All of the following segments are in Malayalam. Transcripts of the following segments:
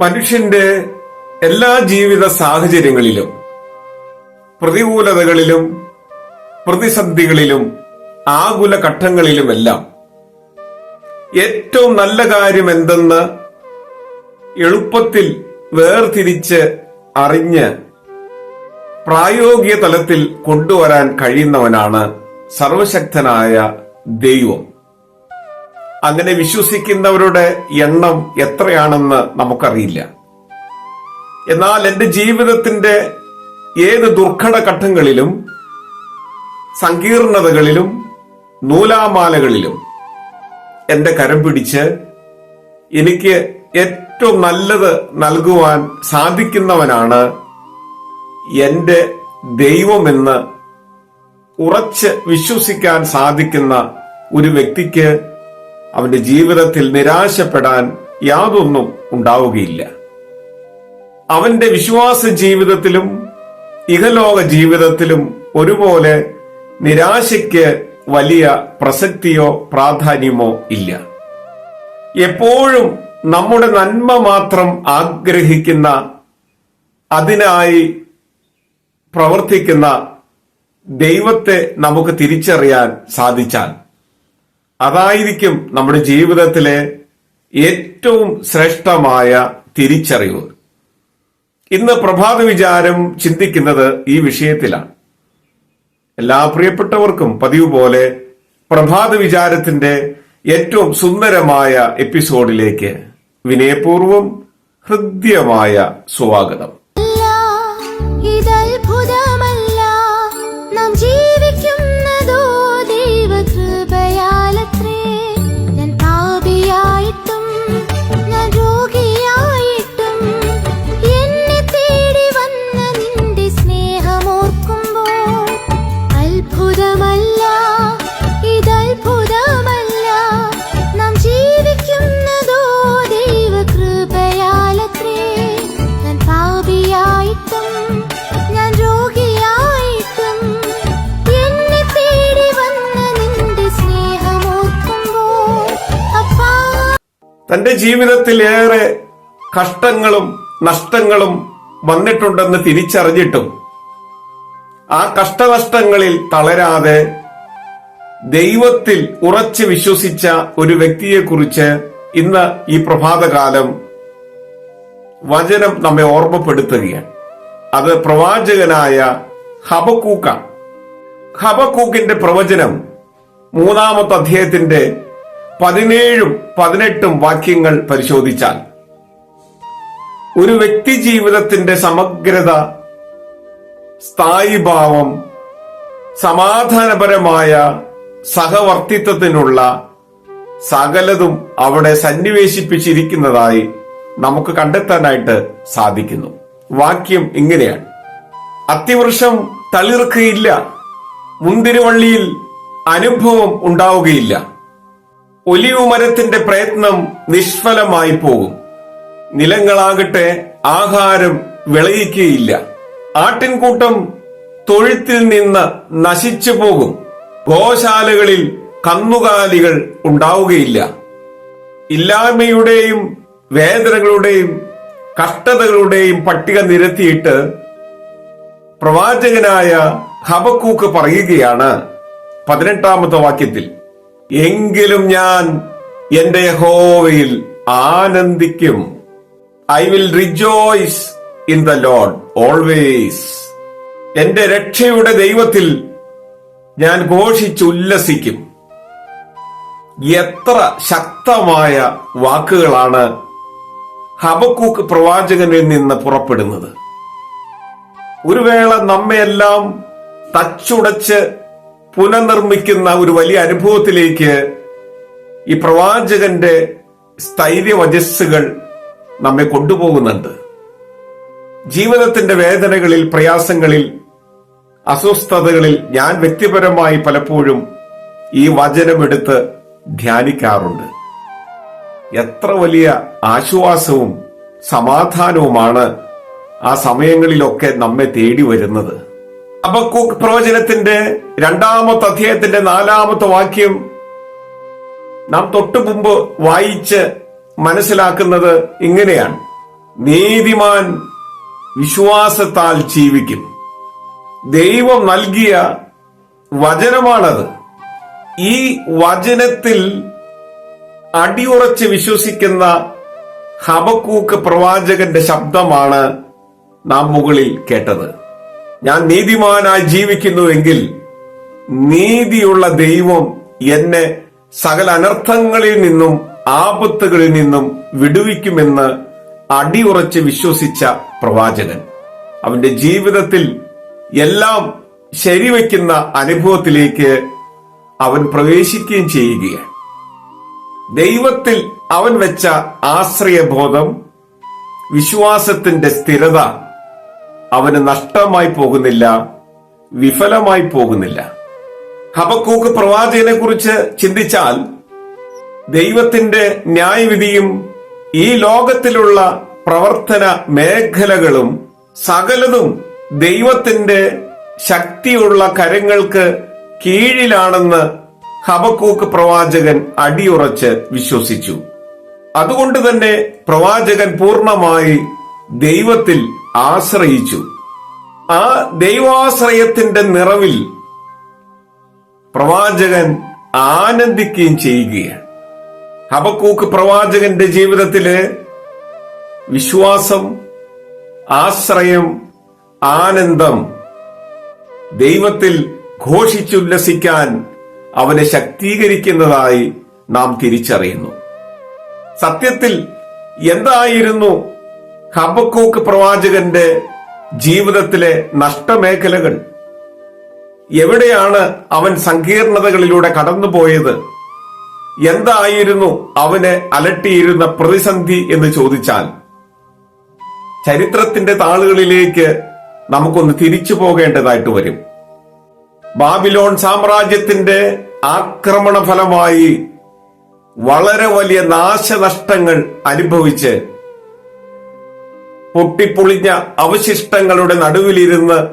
മനുഷ്യന്റെ എല്ലാ ജീവിത സാഹചര്യങ്ങളിലും പ്രതികൂലതകളിലും പ്രതിസന്ധികളിലും ആകുല ഘട്ടങ്ങളിലുമെല്ലാം ഏറ്റവും നല്ല കാര്യം എന്തെന്ന് എളുപ്പത്തിൽ വേർതിരിച്ച് അറിഞ്ഞ് പ്രായോഗിക തലത്തിൽ കൊണ്ടുവരാൻ കഴിയുന്നവനാണ് സർവശക്തനായ ദൈവം. അങ്ങനെ വിശ്വസിക്കുന്നവരുടെ എണ്ണം എത്രയാണെന്ന് നമുക്കറിയില്ല. എന്നാൽ എന്റെ ജീവിതത്തിന്റെ ഏത് ദുർഘട ഘട്ടങ്ങളിലും സങ്കീർണതകളിലും നൂലാമാലകളിലും എന്റെ കരം പിടിച്ച് എനിക്ക് ഏറ്റവും നല്ലത് നൽകുവാൻ സാധിക്കുന്നവനാണ് എന്റെ ദൈവമെന്ന് ഉറച്ച് വിശ്വസിക്കാൻ സാധിക്കുന്ന ഒരു വ്യക്തിക്ക് അവന്റെ ജീവിതത്തിൽ നിരാശപ്പെടാൻ യാതൊന്നും ഉണ്ടാവുകയില്ല. അവന്റെ വിശ്വാസ ജീവിതത്തിലും ഇഹലോക ജീവിതത്തിലും ഒരുപോലെ നിരാശയ്ക്ക് വലിയ പ്രസക്തിയോ പ്രാധാന്യമോ ഇല്ല. എപ്പോഴും നമ്മുടെ നന്മ മാത്രം ആഗ്രഹിക്കുന്ന അതിനായി പ്രവർത്തിക്കുന്ന ദൈവത്തെ നമുക്ക് തിരിച്ചറിയാൻ സാധിച്ചാൽ അതായിരിക്കും നമ്മുടെ ജീവിതത്തിലെ ഏറ്റവും ശ്രേഷ്ഠമായ തിരിച്ചറിവ്. ഇന്ന് പ്രഭാത വിചാരം ചിന്തിക്കുന്നത് ഈ വിഷയത്തിലാണ്. എല്ലാ പ്രിയപ്പെട്ടവർക്കും പതിവ് പോലെ പ്രഭാത വിചാരത്തിന്റെ ഏറ്റവും സുന്ദരമായ എപ്പിസോഡിലേക്ക് വിനയപൂർവം ഹൃദ്യമായ സ്വാഗതം. തന്റെ ജീവിതത്തിൽ ഏറെ കഷ്ടങ്ങളും നഷ്ടങ്ങളും വന്നിട്ടുണ്ടെന്ന് തിരിച്ചറിഞ്ഞിട്ടും ആ കഷ്ടനഷ്ടങ്ങളിൽ തളരാതെ ദൈവത്തിൽ ഉറച്ചു വിശ്വസിച്ച ഒരു വ്യക്തിയെക്കുറിച്ച് ഇന്ന് ഈ പ്രഭാതകാലം വചനം നമ്മെ ഓർമ്മപ്പെടുത്തുകയാണ്. അത് പ്രവാചകനായ ഹബക്കൂക്കാണ് ഹബക്കൂക്കിന്റെ പ്രവചനം മൂന്നാമത്തെ അധ്യായത്തിന്റെ പതിനേഴും പതിനെട്ടും വാക്യങ്ങൾ പരിശോധിച്ചാൽ ഒരു വ്യക്തി ജീവിതത്തിന്റെ സമഗ്രത സ്ഥായിഭാവം സമാധാനപരമായ സഹവർത്തിത്വത്തിനുള്ള സകലതും അവിടെ സന്നിവേശിപ്പിച്ചിരിക്കുന്നതായി നമുക്ക് കണ്ടെത്താനായിട്ട് സാധിക്കുന്നു. വാക്യം ഇങ്ങനെയാണ്. അത്തിവൃക്ഷം തളിർക്കുകയില്ല. മുന്തിരിവള്ളിയിൽ അനുഭവം ഉണ്ടാവുകയില്ല. ഒലിവ് മരത്തിന്റെ പ്രയത്നം നിഷ്ഫലമായി പോകും. നിലങ്ങളാകട്ടെ ആഹാരം വിളയിക്കുകയില്ല. ആട്ടിൻകൂട്ടം തൊഴുത്തിൽ നിന്ന് നശിച്ചു പോകും. ഗോശാലകളിൽ കന്നുകാലികൾ ഉണ്ടാവുകയില്ല. ഇല്ലായ്മയുടെയും വേദനകളുടെയും കഷ്ടതകളുടെയും പട്ടിക നിരത്തിയിട്ട് പ്രവാചകനായ ഹബക്കൂക്ക് പറയുകയാണ് പതിനെട്ടാമത്തെ വാക്യത്തിൽ. എങ്കിലും ഞാൻ എന്റെ യഹോവയിൽ ആനന്ദിക്കും. I will rejoice in the lord always എന്റെ രക്ഷയുടെ ദൈവത്തിൽ ഞാൻ ഘോഷിച്ചുല്ലസിക്കും. എത്ര ശക്തമായ വാക്കുകളാണ് ഹബക്കൂക്ക് പ്രവാചകനിൽ നിന്ന് പുറപ്പെടുന്നത്. ഒരു വേള നമ്മയെല്ലാം തച്ചുടച്ച് പുനർനിർമ്മിക്കുന്ന ഒരു വലിയ അനുഭവത്തിലേക്ക് ഈ പ്രവാചകന്റെ സ്ഥൈര്യ വജസ്സുകൾ നമ്മെ കൊണ്ടുപോകുന്നുണ്ട്. ജീവിതത്തിന്റെ വേദനകളിൽ പ്രയാസങ്ങളിൽ അസ്വസ്ഥതകളിൽ ഞാൻ വ്യക്തിപരമായി പലപ്പോഴും ഈ വചനമെടുത്ത് ധ്യാനിക്കാറുണ്ട്. എത്ര വലിയ ആശ്വാസവും സമാധാനവുമാണ് ആ സമയങ്ങളിലൊക്കെ നമ്മെ തേടി വരുന്നത്. അബക്കൂക്ക് പ്രവചനത്തിന്റെ രണ്ടാമത്തെ അധ്യായത്തിന്റെ നാലാമത്തെ വാക്യം നാം തൊട്ടു മുമ്പ് വായിച്ച് മനസ്സിലാക്കുന്നത് ഇങ്ങനെയാണ്. നീതിമാൻ വിശ്വാസത്താൽ ജീവിക്കും. ദൈവം നൽകിയ വചനമാണത്. ഈ വചനത്തിൽ അടിയുറച്ച് വിശ്വസിക്കുന്ന ഹബക്കൂക്ക് പ്രവാചകന്റെ ശബ്ദമാണ് നാം മുകളിൽ കേട്ടത്. ഞാൻ നീതിമാനായി ജീവിക്കുന്നുവെങ്കിൽ നീതിയുള്ള ദൈവം എന്നെ സകല അനർത്ഥങ്ങളിൽ നിന്നും ആപത്തുകളിൽ നിന്നും വിടുവിക്കുമെന്ന് അടിയുറച്ച് വിശ്വസിച്ച പ്രവാചകൻ. അവന്റെ ജീവിതത്തിൽ എല്ലാം ശരിവെക്കുന്ന അനുഭവത്തിലേക്ക് അവൻ പ്രവേശിക്കുകയും ചെയ്യുകയാണ്. ദൈവത്തിൽ അവൻ വെച്ച ആശ്രയബോധം വിശ്വാസത്തിന്റെ സ്ഥിരത അവന് നഷ്ടമായി പോകുന്നില്ല വിഫലമായി പോകുന്നില്ല. ഹബക്കൂക്ക് പ്രവാചകനെ കുറിച്ച് ചിന്തിച്ചാൽ ദൈവത്തിന്റെ ന്യായവിധിയും ഈ ലോകത്തിലുള്ള പ്രവർത്തന മേഖലകളും സകലതും ദൈവത്തിന്റെ ശക്തിയുള്ള കരങ്ങൾക്ക് കീഴിലാണെന്ന് ഹബക്കൂക്ക് പ്രവാചകൻ അടിയുറച്ച് വിശ്വസിച്ചു. അതുകൊണ്ട് തന്നെ പ്രവാചകൻ പൂർണമായി ദൈവത്തിൽ ആശ്രയിച്ചു. ആ ദൈവാശ്രയത്തിന്റെ നിറവിൽ പ്രവാചകൻ ആനന്ദിക്കുകയും ചെയ്യുകയാണ്. ഹബക്കൂക്ക് പ്രവാചകന്റെ ജീവിതത്തിൽ വിശ്വാസം ആശ്രയം ആനന്ദം ദൈവത്തിൽ ഘോഷിച്ചുല്ലസിക്കാൻ അവനെ ശക്തീകരിക്കുന്നതായി നാം തിരിച്ചറിയുന്നു. സത്യത്തിൽ എന്തായിരുന്നു ഹബക്കൂക്ക് പ്രവാചകന്റെ ജീവിതത്തിലെ നഷ്ടമേഖലകൾ. എവിടെയാണ് അവൻ സങ്കീർണതകളിലൂടെ കടന്നുപോയത്? എന്തായിരുന്നു അവനെ അലട്ടിയിരുന്ന പ്രതിസന്ധി എന്ന് ചോദിച്ചാൽ ചരിത്രത്തിന്റെ താളുകളിലേക്ക് നമുക്കൊന്ന് തിരിച്ചു പോകേണ്ടതായിട്ട് വരും. ബാബിലോൺ സാമ്രാജ്യത്തിന്റെ ആക്രമണ ഫലമായി വളരെ വലിയ നാശനഷ്ടങ്ങൾ അനുഭവിച്ച് പൊട്ടിപ്പൊളിഞ്ഞ അവശിഷ്ടങ്ങളുടെ നടുവിലിരുന്ന്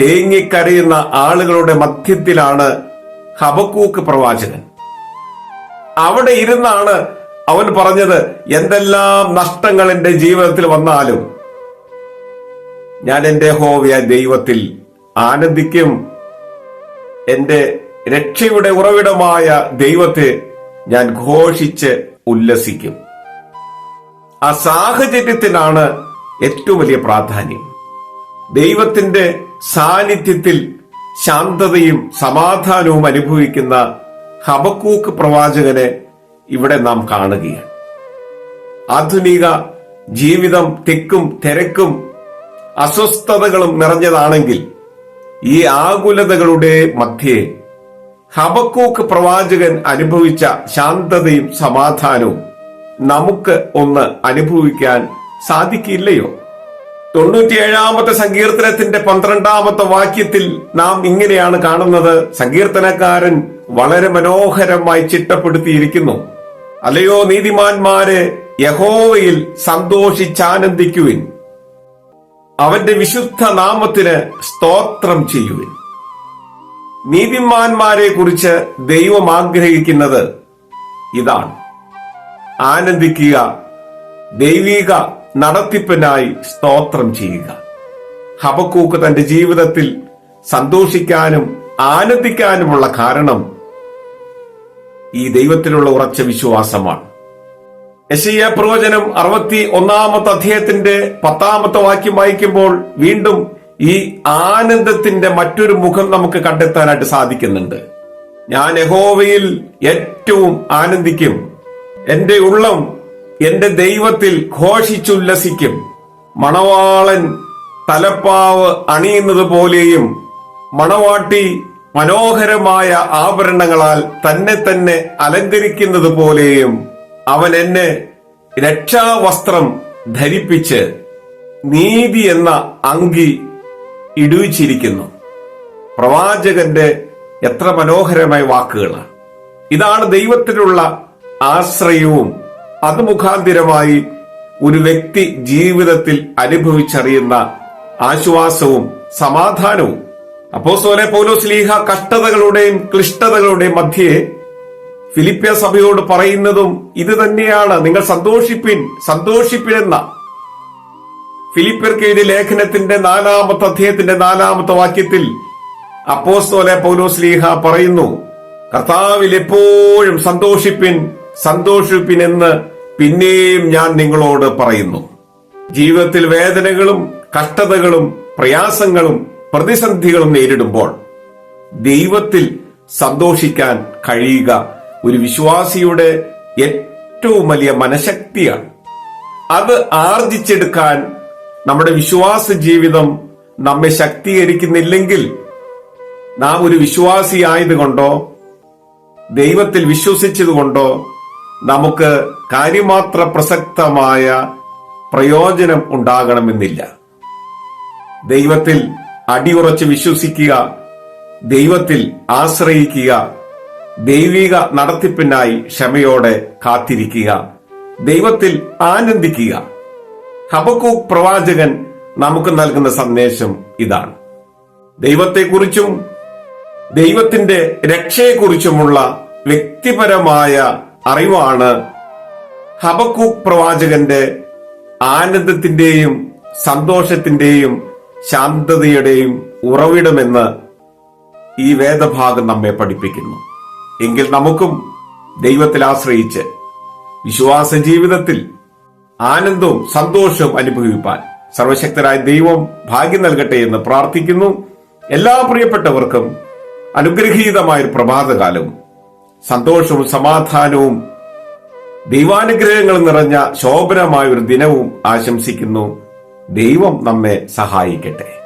തേങ്ങിക്കരയുന്ന ആളുകളുടെ മധ്യത്തിലാണ് ഹബക്കൂക്ക് പ്രവാചകൻ. അവിടെ ഇരുന്നാണ് അവൻ പറഞ്ഞത് എന്തെല്ലാം നഷ്ടങ്ങൾ എന്റെ ജീവിതത്തിൽ വന്നാലും ഞാൻ എന്റെ ഹോവിയ ദൈവത്തിൽ ആനന്ദിക്കും. എന്റെ രക്ഷയുടെ ഉറവിടമായ ദൈവത്തെ ഞാൻ ഘോഷിച്ച് ഉല്ലസിക്കും. ആ സാഹചര്യത്തിനാണ് ഏറ്റവും വലിയ പ്രാധാന്യം. ദൈവത്തിന്റെ സാന്നിധ്യത്തിൽ ശാന്തതയും സമാധാനവും അനുഭവിക്കുന്ന ഹബക്കൂക്ക് പ്രവാചകനെ ഇവിടെ നാം കാണുകയാണ്. ആധുനിക ജീവിതം തിക്കും തിരക്കും അസ്വസ്ഥതകളും നിറഞ്ഞതാണെങ്കിൽ ഈ ആകുലതകളുടെ മധ്യേ ഹബക്കൂക്ക് പ്രവാചകൻ അനുഭവിച്ച ശാന്തതയും സമാധാനവും നമുക്ക് ഒന്ന് അനുഭവിക്കാൻ സാധിക്കില്ലയോ? തൊണ്ണൂറ്റിയേഴാമത്തെ സങ്കീർത്തനത്തിന്റെ പന്ത്രണ്ടാമത്തെ വാക്യത്തിൽ നാം ഇങ്ങനെയാണ് കാണുന്നത്. സങ്കീർത്തനക്കാരൻ വളരെ മനോഹരമായി ചിട്ടപ്പെടുത്തിയിരിക്കുന്നു. അല്ലയോ നീതിമാന്മാരെ യഹോവയിൽ സന്തോഷിച്ചാനന്ദിക്കുവിൻ. അവന്റെ വിശുദ്ധ നാമത്തിന് സ്തോത്രം ചെയ്യുവിൻ. നീതിമാന്മാരെ കുറിച്ച് ദൈവം ആഗ്രഹിക്കുന്നത് ഇതാണ്. ആനന്ദിക്കുക ദൈവിക നടത്തിപ്പിനായി സ്തോത്രം ചെയ്യുക. ഹബക്കൂക്ക് തന്റെ ജീവിതത്തിൽ സന്തോഷിക്കാനും ആനന്ദിക്കാനുമുള്ള കാരണം ഈ ദൈവത്തിലുള്ള ഉറച്ച വിശ്വാസമാണ്. യശയ്യ പ്രവചനം അറുപത്തി ഒന്നാമത്തെ അധ്യായത്തിന്റെ പത്താമത്തെ വാക്യം വായിക്കുമ്പോൾ വീണ്ടും ഈ ആനന്ദത്തിന്റെ മറ്റൊരു മുഖം നമുക്ക് കണ്ടെത്താനായിട്ട് സാധിക്കുന്നുണ്ട്. ഞാൻ യഹോവയിൽ ഏറ്റവും ആനന്ദിക്കും. എന്റെ ഉള്ളം എന്റെ ദൈവത്തിൽ ഘോഷിച്ചുല്ലസിക്കും. മണവാളൻ തലപ്പാവ് അണിയുന്നത് പോലെയും മണവാട്ടി മനോഹരമായ ആഭരണങ്ങളാൽ തന്നെ തന്നെ അലങ്കരിക്കുന്നത് പോലെയും അവൻ എന്നെ രക്ഷാവസ്ത്രം ധരിപ്പിച്ച് നീതി എന്ന അങ്കി ഇടുവിച്ചിരിക്കുന്നു. പ്രവാചകന്റെ എത്ര മനോഹരമായ വാക്കുകളാണ്. ഇതാണ് ദൈവത്തിലുള്ള ആശ്രയവും അത് മുഖാന്തിരമായി ഒരു വ്യക്തി ജീവിതത്തിൽ അനുഭവിച്ചറിയുന്ന ആശ്വാസവും സമാധാനവും. അപ്പോസ്തലനെ പൗലോസ് സ്ലീഹ കഷ്ടതകളുടെയും ക്ലിഷ്ടതകളുടെയും മധ്യേ ഫിലിപ്പിയ സഭയോട് പറയുന്നതും ഇത് തന്നെയാണ്. നിങ്ങൾ സന്തോഷിപ്പിൻ എന്ന ഫിലിപ്പിയർക്ക് എഴുതിയ ലേഖനത്തിന്റെ നാലാമത്തെ അധ്യായത്തിന്റെ നാലാമത്തെ വാക്യത്തിൽ അപ്പോസ്തോലെ പൗലോസ് സ്ലീഹ പറയുന്നു കർത്താവിൽ എപ്പോഴും സന്തോഷിപ്പിൻ സന്തോഷിപ്പിൻ എന്ന് പിന്നെയും ഞാൻ നിങ്ങളോട് പറയുന്നു. ജീവിതത്തിൽ വേദനകളും കഷ്ടതകളും പ്രയാസങ്ങളും പ്രതിസന്ധികളും നേരിടുമ്പോൾ ദൈവത്തിൽ സന്തോഷിക്കാൻ കഴിയുക ഒരു വിശ്വാസിയുടെ ഏറ്റവും വലിയ മനഃശക്തിയാണ്. അത് ആർജിച്ചെടുക്കാൻ നമ്മുടെ വിശ്വാസ ജീവിതം നമ്മെ ശക്തീകരിക്കുന്നില്ലെങ്കിൽ നാം ഒരു വിശ്വാസിയായതുകൊണ്ടോ ദൈവത്തിൽ വിശ്വസിച്ചതുകൊണ്ടോ നമുക്ക് കാര്യമാത്ര പ്രസക്തമായ പ്രയോജനം ഉണ്ടാകണമെന്നില്ല. ദൈവത്തിൽ അടിയുറച്ച് വിശ്വസിക്കുക ദൈവത്തിൽ ആശ്രയിക്കുക ദൈവിക നടത്തിപ്പിനായി ക്ഷമയോടെ കാത്തിരിക്കുക ദൈവത്തിൽ ആനന്ദിക്കുക. ഹബക്കൂക്ക് പ്രവാചകൻ നമുക്ക് നൽകുന്ന സന്ദേശം ഇതാണ്. ദൈവത്തെക്കുറിച്ചും ദൈവത്തിന്റെ രക്ഷയെക്കുറിച്ചുമുള്ള വ്യക്തിപരമായ അറിവാണ് ഹബക്കൂക്ക് പ്രവാചകന്റെ ആനന്ദത്തിന്റെയും സന്തോഷത്തിന്റെയും ശാന്തതയുടെയും ഉറവിടമെന്ന് ഈ വേദഭാഗം നമ്മെ പഠിപ്പിക്കുന്നു. എങ്കിൽ നമുക്കും ദൈവത്തിൽ ആശ്രയിച്ച് വിശ്വാസ ജീവിതത്തിൽ ആനന്ദവും സന്തോഷവും അനുഭവിപ്പാൻ സർവശക്തരായ ദൈവം ഭാഗ്യം നൽകട്ടെ എന്ന് പ്രാർത്ഥിക്കുന്നു. എല്ലാ പ്രിയപ്പെട്ടവർക്കും അനുഗ്രഹീതമായ ഒരു പ്രഭാതകാലവും സന്തോഷവും സമാധാനവും ദൈവാനുഗ്രഹങ്ങൾ നിറഞ്ഞ ശോഭനമായ ഒരു ദിനവും ആശംസിക്കുന്നു. ദൈവം നമ്മെ സഹായിക്കട്ടെ.